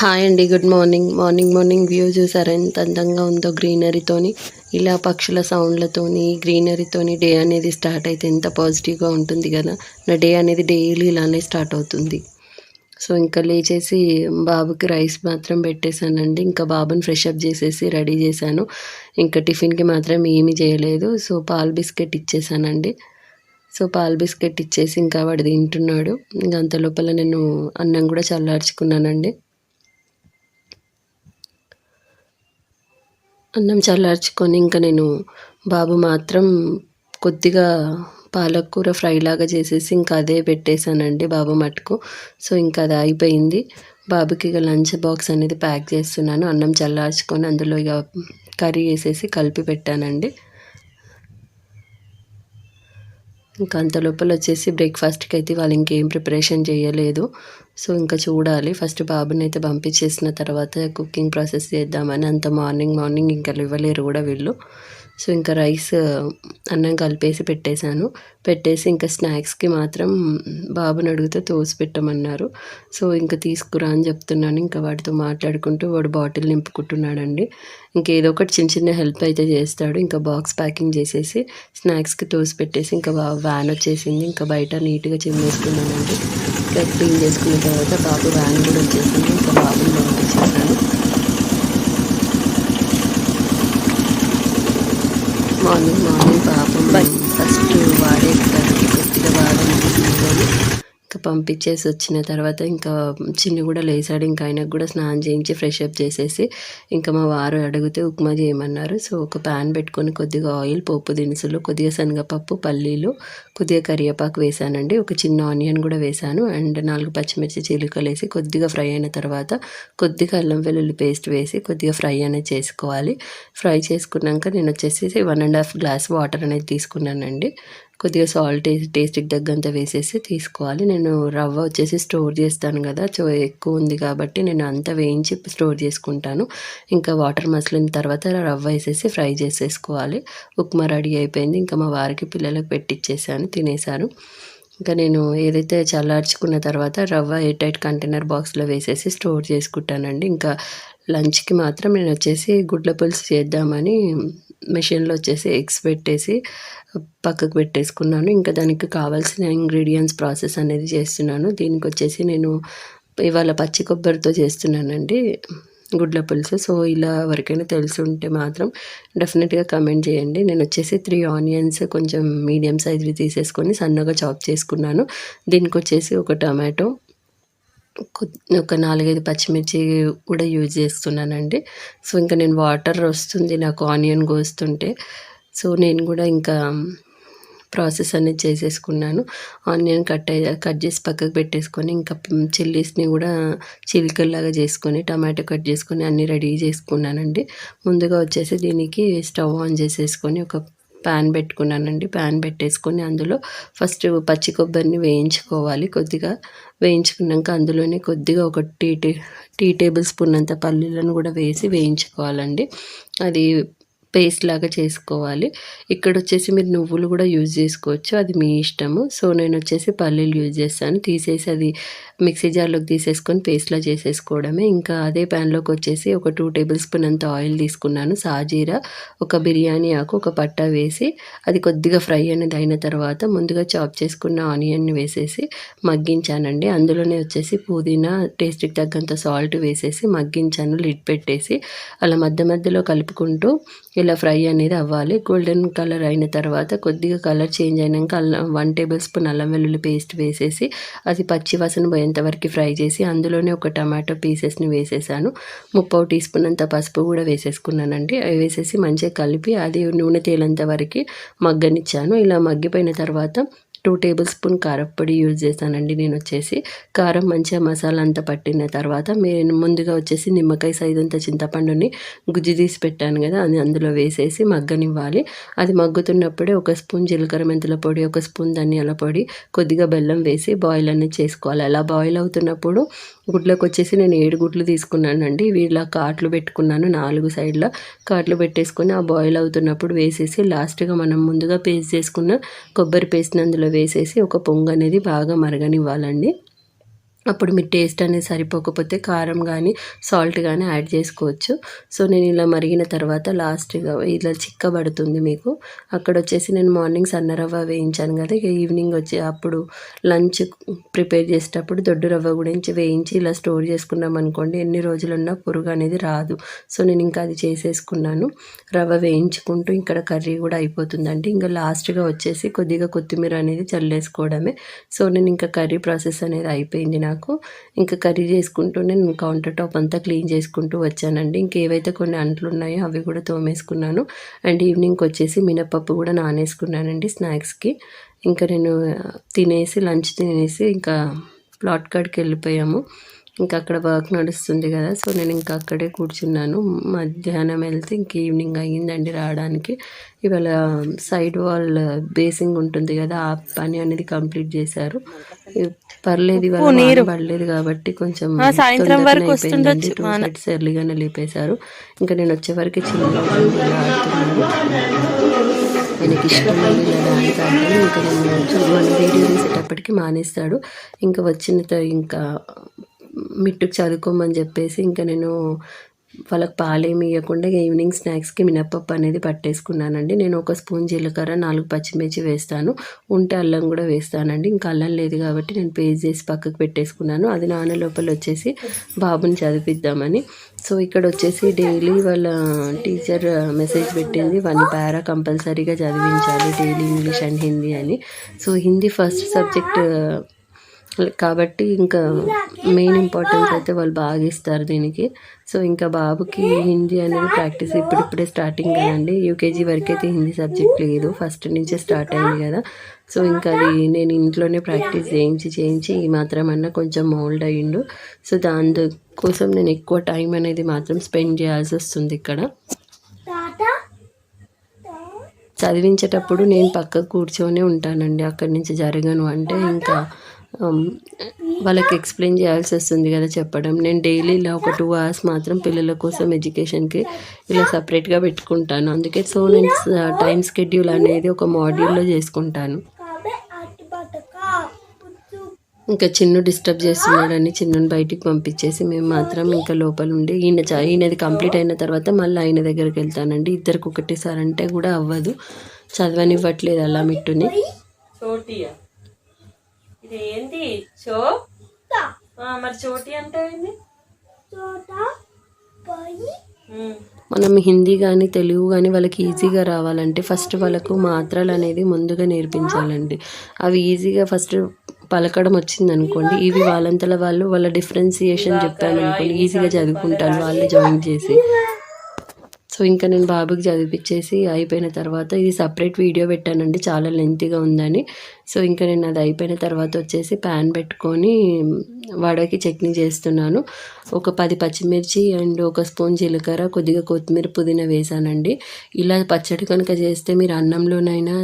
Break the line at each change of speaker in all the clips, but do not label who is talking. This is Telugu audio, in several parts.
హాయ్ అండి good morning. Morning morning view చూసారా? ఎంత అందంగా ఉందో గ్రీనరీతోని ఇలా పక్షుల సౌండ్లతోని గ్రీనరీతోని డే అనేది స్టార్ట్ అయితే ఎంత పాజిటివ్గా ఉంటుంది కదా. నా డే అనేది డైలీ ఇలానే స్టార్ట్ అవుతుంది. సో ఇంకా లేచేసి బాబుకి రైస్ మాత్రం పెట్టేశానండి. ఇంకా బాబుని ఫ్రెష్ అప్ చేసేసి రెడీ చేశాను. ఇంకా టిఫిన్కి మాత్రం ఏమీ చేయలేదు. సో పాల్ బిస్కెట్ ఇచ్చేసానండి సో పాల్ బిస్కెట్ ఇచ్చేసి ఇంకా వాడు తింటున్నాడు. ఇంకా అంత లోపల నేను అన్నం కూడా చల్లార్చుకున్నానండి. అన్నం చల్లార్చుకొని ఇంకా నేను బాబు మాత్రం కొద్దిగా పాలకూర ఫ్రై లాగా చేసేసి ఇంకా అదే పెట్టేశానండి బాబు మటుకు. సో ఇంకా అది అయిపోయింది బాబుకి ఇక లంచ్ బాక్స్ అనేది ప్యాక్ చేస్తున్నాను. అన్నం చల్లార్చుకొని అందులో ఇక కర్రీ వేసేసి కలిపి పెట్టానండి. ఇంకా అంత లోపల వచ్చేసి బ్రేక్ఫాస్ట్కి అయితే వాళ్ళు ఇంకేం ప్రిపరేషన్ చేయలేదు. సో ఇంకా చూడాలి. ఫస్ట్ బాబుని అయితే పంపించేసిన తర్వాత కుకింగ్ ప్రాసెస్ చేద్దామని అంత మార్నింగ్ మార్నింగ్ ఇంకా ఇవ్వలేరు కూడా వీళ్ళు. సో ఇంకా రైస్ అన్నం కలిపేసి పెట్టేశాను. పెట్టేసి ఇంకా స్నాక్స్కి మాత్రం బాబుని అడిగితే తోసి పెట్టమన్నారు. సో ఇంకా తీసుకురా అని చెప్తున్నాను. ఇంకా వాడితో మాట్లాడుకుంటూ వాడు బాటిల్ నింపుకుంటున్నాడండి. ఇంకేదో ఒకటి చిన్న చిన్న హెల్ప్ అయితే చేస్తాడు. ఇంకా బాక్స్ ప్యాకింగ్ చేసేసి స్నాక్స్కి తోసి పెట్టేసి ఇంకా వ్యాన్ వచ్చేసింది. ఇంకా బయట నీట్గా చిమ్మేసుకున్నానండి ఇంకా క్లీన్ చేసుకున్న తర్వాత బాబు వ్యాన్ కూడా వచ్చేసింది. ఇంకా బాబుని పంపించేసాను మార్నింగ్ మార్నింగ్ పాపం ఫస్ట్ వాడేటానికి కొద్దిగా బాగా తీసుకొని ఇంకా పంపించేసి వచ్చిన తర్వాత ఇంకా చిన్ని కూడా లేసాడు ఇంకా ఆయనకు కూడా స్నానం చేయించి ఫ్రెష్ అప్ చేసేసి ఇంకా మా వారు అడిగితే ఉప్మా చేయమన్నారు. సో ఒక ప్యాన్ పెట్టుకొని కొద్దిగా ఆయిల్ పోపు దినుసులు కొద్దిగా శనగపప్పు పల్లీలు కొద్దిగా కరివేపాకు వేసానండి. ఒక చిన్న ఆనియన్ కూడా వేసాను. అండ్ నాలుగు పచ్చిమిర్చి చిలుకలు వేసి కొద్దిగా ఫ్రై అయిన తర్వాత కొద్దిగా అల్లం వెల్లుల్లి పేస్ట్ వేసి కొద్దిగా ఫ్రై అనేది చేసుకోవాలి. ఫ్రై చేసుకున్నాక నేను వచ్చేసి one and half glass water అనేది తీసుకున్నానండి. కొద్దిగా సాల్ట్ వేసి టేస్ట్కి తగ్గంత వేసేసి తీసుకోవాలి. నేను రవ్వ వచ్చేసి స్టోర్ చేస్తాను కదా సో ఎక్కువ ఉంది కాబట్టి నేను అంతా వేయించి స్టోర్ చేసుకుంటాను. ఇంకా వాటర్ మసిలిన తర్వాత రవ్వ వేసేసి ఫ్రై చేసేసుకోవాలి. ఉప్మా రెడీ అయిపోయింది. ఇంకా మా వారికి పిల్లలకు పెట్టిచ్చేసాను తినేసారు ఇంకా నేను ఏదైతే చల్లార్చుకున్న తర్వాత రవ్వ ఎయిట్ కంటైనర్ బాక్స్లో వేసేసి స్టోర్ చేసుకుంటానండి. ఇంకా లంచ్కి మాత్రం నేను వచ్చేసి గుడ్ల పులుసు చేద్దామని మిషన్లో వచ్చేసి ఎగ్స్ పెట్టేసి పక్కకు పెట్టేసుకున్నాను. ఇంకా దానికి కావాల్సిన ఇంగ్రీడియంట్స్ ప్రాసెస్ అనేది చేస్తున్నాను. దీనికి వచ్చేసి నేను ఇవాళ పచ్చి కొబ్బరితో చేస్తున్నానండి. గుడ్ల పులుసు సో ఇలా ఎవరికైనా తెలిసి ఉంటే మాత్రం డెఫినెట్గా కమెంట్ చేయండి. నేను వచ్చేసి త్రీ ఆనియన్స్ కొంచెం మీడియం సైజ్వి తీసేసుకొని సన్నగా చాప్ చేసుకున్నాను. దీనికి వచ్చేసి ఒక టమాటో ఒక నాలుగైదు పచ్చిమిర్చి కూడా యూజ్ చేస్తున్నానండి. సో ఇంకా నేను వాటర్ వస్తుంది నాకు ఆనియన్ కోస్తుంటే. సో నేను కూడా ఇంకా ప్రాసెస్ అనేది చేసేసుకున్నాను. ఆనియన్ కట్ కట్ చేసి పక్కకు పెట్టేసుకొని ఇంకా చిల్లీస్ని కూడా చిలికల్లాగా చేసుకొని టమాటో కట్ చేసుకొని అన్నీ రెడీ చేసుకున్నానండి. ముందుగా వచ్చేసి దీనికి స్టవ్ ఆన్ చేసేసుకొని ఒక ప్యాన్ పెట్టుకున్నానండి. ప్యాన్ పెట్టేసుకొని అందులో ఫస్ట్ పచ్చి కొబ్బరిని వేయించుకోవాలి కొద్దిగా. వేయించుకున్నాక అందులోనే కొద్దిగా ఒక టీ టీ టేబుల్ స్పూన్ అంత పల్లీలను కూడా వేసి వేయించుకోవాలండి. అది పేస్ట్ లాగా చేసుకోవాలి. ఇక్కడ వచ్చేసి మీరు నువ్వులు కూడా యూజ్ చేసుకోవచ్చు. అది మీ ఇష్టము. సో నేను వచ్చేసి పల్లీలు యూజ్ చేస్తాను. తీసేసి అది మిక్సీ జార్లోకి తీసేసుకొని పేస్ట్లా చేసేసుకోవడమే. ఇంకా అదే ప్యాన్లోకి వచ్చేసి ఒక టూ టేబుల్ స్పూన్ అంత ఆయిల్ తీసుకున్నాను. సాజీరా ఒక బిర్యానీ ఆకు ఒక పట్టా వేసి అది కొద్దిగా ఫ్రై అనేది అయిన తర్వాత ముందుగా చాప్ చేసుకున్న ఆనియన్ని వేసేసి మగ్గించానండి. అందులోనే వచ్చేసి పుదీనా టేస్ట్కి తగ్గంత సాల్ట్ వేసేసి మగ్గించాను. లిడ్ పెట్టేసి అలా మధ్య మధ్యలో కలుపుకుంటూ ఇలా ఇలా ఫ్రై అనేది అవ్వాలి. గోల్డెన్ కలర్ అయిన తర్వాత కొద్దిగా కలర్ చేంజ్ అయినాక అల్లం వన్ టేబుల్ స్పూన్ అల్లం వెల్లుల్లి పేస్ట్ వేసేసి అది పచ్చి వాసన పోయేంతవరకు ఫ్రై చేసి అందులోనే ఒక టమాటో పీసెస్ని వేసేసాను. ముప్పై టీ స్పూన్ అంత పసుపు కూడా వేసేసుకున్నానండి. అవి వేసేసి మంచిగా కలిపి అది నూనె తేలేంత వరకు మగ్గనిచ్చాను. ఇలా మగ్గిపోయిన తర్వాత టూ టేబుల్ స్పూన్ కారప్పొడి యూజ్ చేశానండి నేను వచ్చేసి. కారం మంచిగా మసాలా అంతా పట్టిన తర్వాత నేను ముందుగా వచ్చేసి నిమ్మకాయ సైజు అంత చింతపండుని గుజ్జు తీసి పెట్టాను కదా అది అందులో వేసేసి మగ్గనివ్వాలి. అది మగ్గుతున్నప్పుడే ఒక స్పూన్ జీలకర్ర మెంతుల పొడి ఒక స్పూన్ ధనియాల పొడి కొద్దిగా బెల్లం వేసి బాయిల్ అనేది చేసుకోవాలి. అలా బాయిల్ అవుతున్నప్పుడు గుడ్లకు వచ్చేసి నేను ఏడు గుడ్లు తీసుకున్నానండి. వీళ్ళ కాట్లు పెట్టుకున్నాను నాలుగు సైడ్ల కాట్లు పెట్టేసుకొని ఆ బాయిల్ అవుతున్నప్పుడు వేసేసి లాస్ట్గా మనం ముందుగా పేస్ట్ చేసుకున్న కొబ్బరి పేస్ట్ని అందులో వేసేసి ఒక పొంగు అనేది బాగా మరగనివ్వాలండి. అప్పుడు మీ టేస్ట్ అనేది సరిపోకపోతే కారం కానీ సాల్ట్ కానీ యాడ్ చేసుకోవచ్చు. సో నేను ఇలా మరిగిన తర్వాత లాస్ట్గా ఇలా చిక్కబడుతుంది మీకు. అక్కడ వచ్చేసి నేను మార్నింగ్ సన్న రవ్వ వేయించాను కదా ఇక ఈవినింగ్ వచ్చి అప్పుడు లంచ్ ప్రిపేర్ చేసేటప్పుడు దొడ్డు రవ్వ గురించి వేయించి ఇలా స్టోర్ చేసుకున్నాం అనుకోండి ఎన్ని రోజులున్నా పురుగు అనేది రాదు. సో నేను ఇంకా అది చేసేసుకున్నాను. రవ్వ వేయించుకుంటూ ఇక్కడ కర్రీ కూడా అయిపోతుందండి. ఇంకా లాస్ట్గా వచ్చేసి కొద్దిగా కొత్తిమీర అనేది చల్లేసుకోవడమే. సో నేను ఇంకా కర్రీ ప్రాసెస్ అనేది అయిపోయింది నాకు. ఇంకా కర్రీ చేసుకుంటూ నేను కౌంటర్ టాప్ అంతా క్లీన్ చేసుకుంటూ వచ్చానండి. ఇంకేవైతే కొన్ని అంట్లు ఉన్నాయో అవి కూడా తోమేసుకున్నాను. అండ్ ఈవినింగ్కి వచ్చేసి మినపప్పు కూడా నానేసుకున్నానండి స్నాక్స్కి. ఇంకా నేను తినేసి లంచ్ తినేసి ఇంకా ప్లాట్ కాడికి వెళ్ళిపోయాము. ఇంకా అక్కడ వర్క్ నడుస్తుంది కదా. సో నేను ఇంకా అక్కడే కూర్చున్నాను. మధ్యాహ్నం వెళ్తే ఇంక ఈవినింగ్ అయ్యిందండి రావడానికి. ఇవాళ సైడ్ వాల్ బేసింగ్ ఉంటుంది కదా ఆ పని అనేది కంప్లీట్ చేశారు. పర్లేదు ఇవాళ పడలేదు కాబట్టి కొంచెం
సాయంత్రం వరకు
ఎర్లీగానే లేపేశారు. ఇంకా నేను వచ్చే వరకు చిన్న ఆయనకి ఇష్టం లేదు ఇలా డాన్స్ ఆడడం ఇంకా నేను వీడియో తీసేటప్పటికి మానేస్తాడు. ఇంకా వచ్చిన ఇంకా మిట్టుకు చదువుకోమని చెప్పేసి ఇంకా నేను వాళ్ళకి పాలేమి ఇవ్వకుండా ఈవినింగ్ స్నాక్స్కి మినప్పప్పు అనేది పట్టేసుకున్నానండి. నేను ఒక స్పూన్ జీలకర్ర నాలుగు పచ్చిమిర్చి వేస్తాను. ఉంటే అల్లం కూడా వేస్తానండి. ఇంకా అల్లం లేదు కాబట్టి నేను పేస్ట్ చేసి పక్కకు పెట్టేసుకున్నాను. అది నాన్న లోపల వచ్చేసి బాబుని చదివిద్దామని. సో ఇక్కడ వచ్చేసి డైలీ వాళ్ళ టీచర్ మెసేజ్ పెట్టింది వన్ పారా కంపల్సరీగా చదివించాలి డైలీ ఇంగ్లీష్ అండ్ హిందీ అని. సో హిందీ ఫస్ట్ సబ్జెక్ట్ కాబట్టి ఇంకా మెయిన్ ఇంపార్టెన్స్ అయితే వాళ్ళు బాగా ఇస్తారు దీనికి. సో ఇంకా బాబుకి హిందీ అనేది ప్రాక్టీస్ ఇప్పుడిప్పుడే స్టార్టింగ్ కదండి. యూకేజీ వరకు అయితే హిందీ సబ్జెక్ట్ లేదు. ఫస్ట్ నుంచే స్టార్ట్ అయింది కదా. సో ఇంకా అది నేను ఇంట్లోనే ప్రాక్టీస్ చేయించి చేయించి ఈ మాత్రం అన్నా కొంచెం మోల్డ్ అయ్యిండు. సో దాని కోసం నేను ఎక్కువ టైం అనేది మాత్రం స్పెండ్ చేయాల్సి వస్తుంది ఇక్కడ. చదివించేటప్పుడు నేను పక్కకు కూర్చొని ఉంటానండి. అక్కడి నుంచి జరగను అంటే ఇంకా Um, వాళ్ళకి ఎక్స్ప్లెయిన్ చేయాల్సి వస్తుంది కదా చెప్పడం. నేను డైలీ ఇలా ఒక టూ అవర్స్ మాత్రం పిల్లల కోసం ఎడ్యుకేషన్కి ఇలా సపరేట్గా పెట్టుకుంటాను. అందుకే సో నేను uh, టైం స్కెడ్యూల్ అనేది ఒక మాడ్యూల్లో చేసుకుంటాను. ఇంకా చిన్ను డిస్టర్బ్ చేస్తున్నాడని చిన్నుని బయటికి పంపించేసి మేము మాత్రం ఇంకా లోపల ఉండి ఈయన చ- ఈయనది కంప్లీట్ అయిన తర్వాత మళ్ళీ ఆయన దగ్గరికి వెళ్తానండి. ఇద్దరికి ఒకటేసారి అంటే కూడా అవ్వదు. చదవనివ్వట్లేదు అలా మిట్టుని.
ఇది ఏంటి చో ఆ, మరి చోటి అంటే ఏంది.
మనం హిందీ కానీ తెలుగు కానీ వాళ్ళకి ఈజీగా రావాలంటే ఫస్ట్ వాళ్ళకు మాత్రలు అనేది ముందుగా నేర్పించాలండి. అవి ఈజీగా ఫస్ట్ పలకడం వచ్చింది అనుకోండి ఇవి వాళ్ళంతల వాళ్ళు వాళ్ళ డిఫరెన్సియేషన్ చెప్పాను అనుకోండి ఈజీగా చదువుకుంటారు వాళ్ళే జాయిన్ చేసి. సో ఇంకా నేను బాబుకి చదివిపించేసి అయిపోయిన తర్వాత ఇది సపరేట్ వీడియో పెట్టానండి చాలా లెంతీగా ఉందని. సో ఇంకా నేను అది అయిపోయిన తర్వాత వచ్చేసి ప్యాన్ పెట్టుకొని వడకి చట్నీ చేస్తున్నాను. ఒక పది పచ్చిమిర్చి అండ్ ఒక స్పూన్ జీలకర్ర కొద్దిగా కొత్తిమీర పుదీనా వేసానండి. ఇలా పచ్చడి కనుక చేస్తే మీరు అన్నంలోనైనా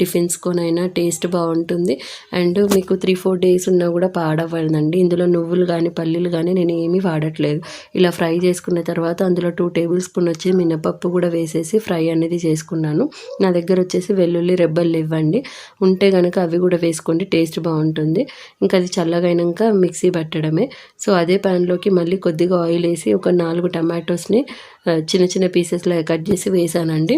టిఫిన్స్కోనైనా టేస్ట్ బాగుంటుంది. అండ్ మీకు త్రీ ఫోర్ డేస్ ఉన్నా కూడా పాడవ్వదండి. ఇందులో నువ్వులు కానీ పల్లీలు కానీ నేను ఏమీ వాడట్లేదు. ఇలా ఫ్రై చేసుకున్న తర్వాత అందులో టూ టేబుల్ స్పూన్ వచ్చి మినపప్పు కూడా వేసేసి ఫ్రై అనేది చేసుకున్నాను. నా దగ్గర వచ్చేసి వెల్లుల్లి రెబ్బలు ఇవ్వండి ఉంటే కనుక అవి కూడా వేసుకోండి టేస్ట్ బాగుంటుంది. ఇంకా అది చల్లగా మిక్సీ మిక్సీ పట్టడమే. సో అదే ప్యాన్లోకి మళ్ళీ కొద్దిగా ఆయిల్ వేసి ఒక నాలుగు టమాటోస్ని చిన్న చిన్న పీసెస్లో కట్ చేసి వేసానండి.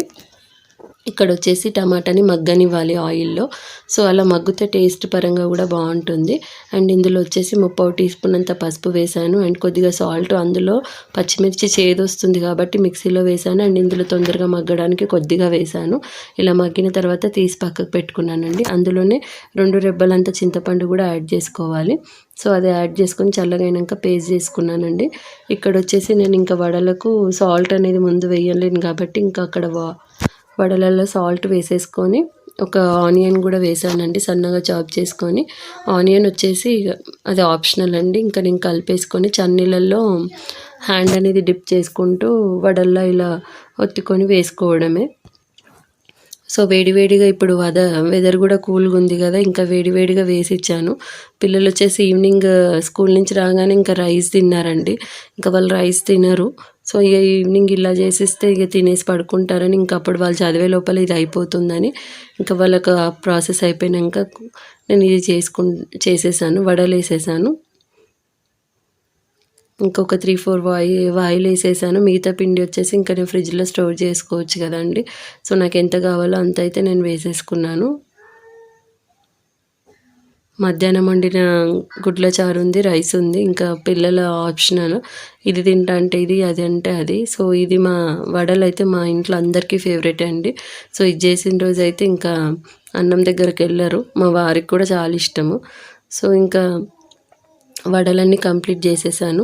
ఇక్కడ వచ్చేసి టమాటాని మగ్గనివ్వాలి ఆయిల్లో. సో అలా మగ్గితే టేస్ట్ పరంగా కూడా బాగుంటుంది. అండ్ ఇందులో వచ్చేసి ముప్పావు టీ స్పూన్ అంత పసుపు వేసాను. అండ్ కొద్దిగా సాల్ట్ అందులో పచ్చిమిర్చి చేదు వస్తుంది కాబట్టి మిక్సీలో వేసాను. అండ్ ఇందులో తొందరగా మగ్గడానికి కొద్దిగా వేసాను. ఇలా మగ్గిన తర్వాత తీసి పక్కకు పెట్టుకున్నానండి. అందులోనే రెండు రెబ్బలంత చింతపండు కూడా యాడ్ చేసుకోవాలి. సో అది యాడ్ చేసుకొని చల్లగైనాక పేస్ట్ చేసుకున్నానండి. ఇక్కడ వచ్చేసి నేను ఇంకా వడలకు సాల్ట్ అనేది ముందు వేయలేను కాబట్టి ఇంకా అక్కడ వా వడలలో సాల్ట్ వేసేసుకొని ఒక ఆనియన్ కూడా వేసానండి సన్నగా చాప్ చేసుకొని. ఆనియన్ వచ్చేసి అది ఆప్షనల్ అండి. ఇంకా నేను కలిపేసుకొని చన్నీళ్ళల్లో హ్యాండ్ అనేది డిప్ చేసుకుంటూ వడల్లో ఇలా ఒత్తుకొని వేసుకోవడమే. సో వేడివేడిగా ఇప్పుడు వద వెదర్ కూడా కూల్గా ఉంది కదా ఇంకా వేడివేడిగా వేసి ఇచ్చాను. పిల్లలు వచ్చేసి ఈవినింగ్ స్కూల్ నుంచి రాగానే ఇంకా రైస్ తిన్నారండి. ఇంకా వాళ్ళు రైస్ తినరు. సో ఇక ఈవినింగ్ ఇలా చేసిస్తే ఇక తినేసి పడుకుంటారని ఇంకా అప్పుడు వాళ్ళు చదివే లోపల ఇది అయిపోతుందని ఇంకా వాళ్ళకి ఆ ప్రాసెస్ అయిపోయినాక నేను ఇది చేసుకు చేసేసాను వడలు వేసేసాను ఇంకొక త్రీ ఫోర్ వాయి వాయిలు వేసేసాను మిగతా పిండి వచ్చేసి ఇంకా నేను ఫ్రిడ్జ్లో స్టోర్ చేసుకోవచ్చు కదండి. సో నాకు ఎంత కావాలో అంత అయితే నేను వేసేసుకున్నాను. మధ్యాహ్నం వండిన గుడ్ల చారు ఉంది రైస్ ఉంది. ఇంకా పిల్లల ఆప్షనల్ ఇది తింటా అంటే ఇది అది అంటే అది. సో ఇది మా వడలు అయితే మా ఇంట్లో అందరికీ ఫేవరెట్ అండి. సో ఇది చేసిన రోజు అయితే ఇంకా అన్నం దగ్గరికి వెళ్ళరు. మా వారికి కూడా చాలా ఇష్టము. సో ఇంకా వడలన్నీ కంప్లీట్ చేసేసాను.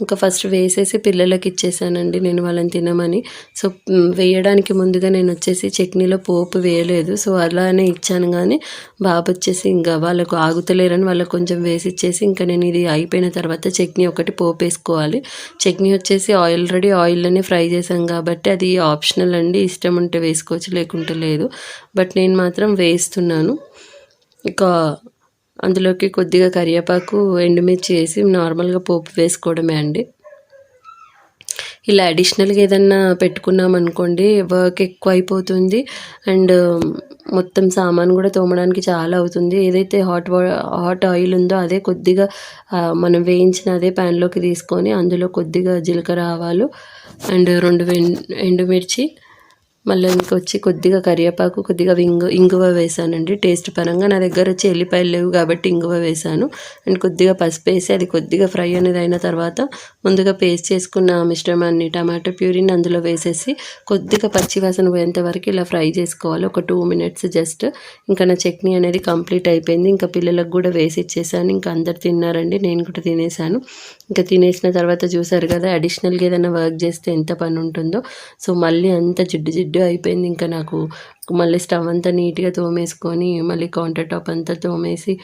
ఇంకా ఫస్ట్ వేసేసి పిల్లలకి ఇచ్చేసానండి నేను వాళ్ళని తినమని. సో వేయడానికి ముందుగా నేను వచ్చేసి చట్నీలో పోపు వేయలేదు. సో అలానే ఇచ్చాను కానీ బాబు వచ్చేసి ఇంకా వాళ్ళకు ఆగుతలేరని వాళ్ళకి కొంచెం వేసి ఇచ్చేసి ఇంకా నేను ఇది అయిపోయిన తర్వాత చట్నీ ఒకటి పోపు వేసుకోవాలి. చట్నీ వచ్చేసి ఆల్రెడీ ఆయిల్లోనే ఫ్రై చేశాం కాబట్టి అది ఆప్షనల్ అండి. ఇష్టం ఉంటే వేసుకోవచ్చు లేకుంటే లేదు. బట్ నేను మాత్రం వేస్తున్నాను. ఇంకా అందులోకి కొద్దిగా కరివేపాకు ఎండుమిర్చి వేసి నార్మల్గా పోపు వేసుకోవడమే అండి. ఇలా అడిషనల్గా ఏదన్నా పెట్టుకున్నాం అనుకోండి వర్క్ ఎక్కువ అయిపోతుంది. అండ్ మొత్తం సామాన్ కూడా తోమడానికి చాలా అవుతుంది. ఏదైతే హాట్ వా హాట్ ఆయిల్ ఉందో అదే కొద్దిగా మనం వేయించిన అదే ప్యాన్లోకి తీసుకొని అందులో కొద్దిగా జీలకర్ర ఆవాలు అండ్ రెండు ఎండుమిర్చి మళ్ళీ ఇంకొచ్చి కొద్దిగా కరివేపాకు కొద్దిగా ఇంగు ఇంగువ వేసానండి. టేస్ట్ పరంగా నా దగ్గర వచ్చి ఎల్లిపాయలు లేవు కాబట్టి ఇంగువ వేసాను. అండ్ కొద్దిగా పసుపు వేసి అది కొద్దిగా ఫ్రై అనేది అయిన తర్వాత ముందుగా పేస్ట్ చేసుకున్న మిశ్రమాన్ని టమాటో ప్యూరీని అందులో వేసేసి కొద్దిగా పచ్చివాసన పోయేంతవరకు పోయేంత వరకు ఇలా ఫ్రై చేసుకోవాలి. ఒక టూ మినిట్స్ జస్ట్. ఇంకా నా చట్నీ అనేది కంప్లీట్ అయిపోయింది. ఇంకా పిల్లలకు కూడా వేసి ఇచ్చేసాను. ఇంకా అందరు తిన్నారండి. నేను కూడా తినేసాను. ఇంకా తినేసిన తర్వాత చూసారు కదా అడిషనల్గా ఏదైనా వర్క్ చేస్తే ఎంత పని ఉంటుందో. సో మళ్ళీ అంత జిడ్డు జిడ్డు అయిపోయింది. ఇంకా నాకు మళ్ళీ స్టవ్ అంతా నీట్గా తోమేసుకొని మళ్ళీ కౌంటర్ టాప్ అంతా తోమేసి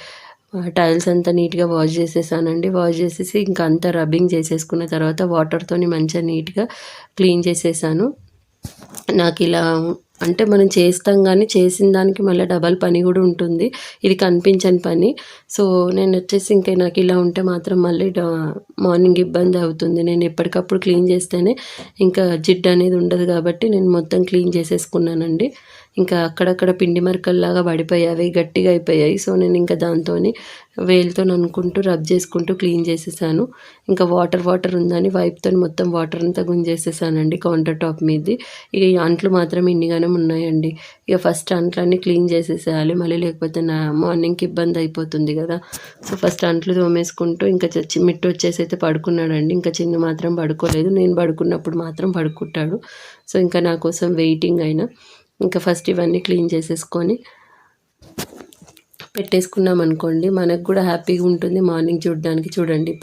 టైల్స్ అంతా నీట్గా వాష్ చేసేసానండి. వాష్ చేసేసి ఇంకా అంతా రబ్బింగ్ చేసేసుకున్న తర్వాత వాటర్తోని మంచిగా నీట్గా క్లీన్ చేసేసాను. నాకు ఇలా అంటే మనం చేస్తాం కానీ చేసిన దానికి మళ్ళీ డబల్ పని కూడా ఉంటుంది. ఇది కనిపించని పని. సో నేను వచ్చేసి ఇంకా నాకు ఇలా ఉంటే మాత్రం మళ్ళీ మార్నింగ్ ఇబ్బంది అవుతుంది. నేను ఎప్పటికప్పుడు క్లీన్ చేస్తేనే ఇంకా జిడ్డు అనేది ఉండదు కాబట్టి నేను మొత్తం క్లీన్ చేసేసుకున్నానండి. ఇంకా అక్కడక్కడ పిండి మరకల్లాగా పడిపోయాయి అవి గట్టిగా అయిపోయాయి. సో నేను ఇంకా దాంతో వేలుతో అనుకుంటూ రబ్ చేసుకుంటూ క్లీన్ చేసేసాను. ఇంకా వాటర్ వాటర్ ఉందని వైప్తో మొత్తం వాటర్ అంతా గుంజేసేసానండి కౌంటర్ టాప్ మీది. ఇక ఈ అంట్లు మాత్రం ఇన్నిగానే ఉన్నాయండి. ఇక ఫస్ట్ అంట్లన్నీ క్లీన్ చేసేసేయాలి. మళ్ళీ లేకపోతే నా మార్నింగ్కి ఇబ్బంది అయిపోతుంది కదా. సో ఫస్ట్ అంట్లు తోమేసుకుంటూ ఇంకా చచ్చి మిట్టు వచ్చేసి అయితే పడుకున్నాడండి. ఇంకా చిన్న మాత్రం పడుకోలేదు. నేను పడుకున్నప్పుడు మాత్రం పడుకుంటాడు. సో ఇంకా నా కోసం వెయిటింగ్ అయినా. ఇంకా ఫస్ట్ ఇవన్నీ క్లీన్ చేసేసుకొని పెట్టేసుకున్నాం అనుకోండి మనకు కూడా హ్యాపీగా ఉంటుంది మార్నింగ్ చూడడానికి. చూడండి ఇప్పుడు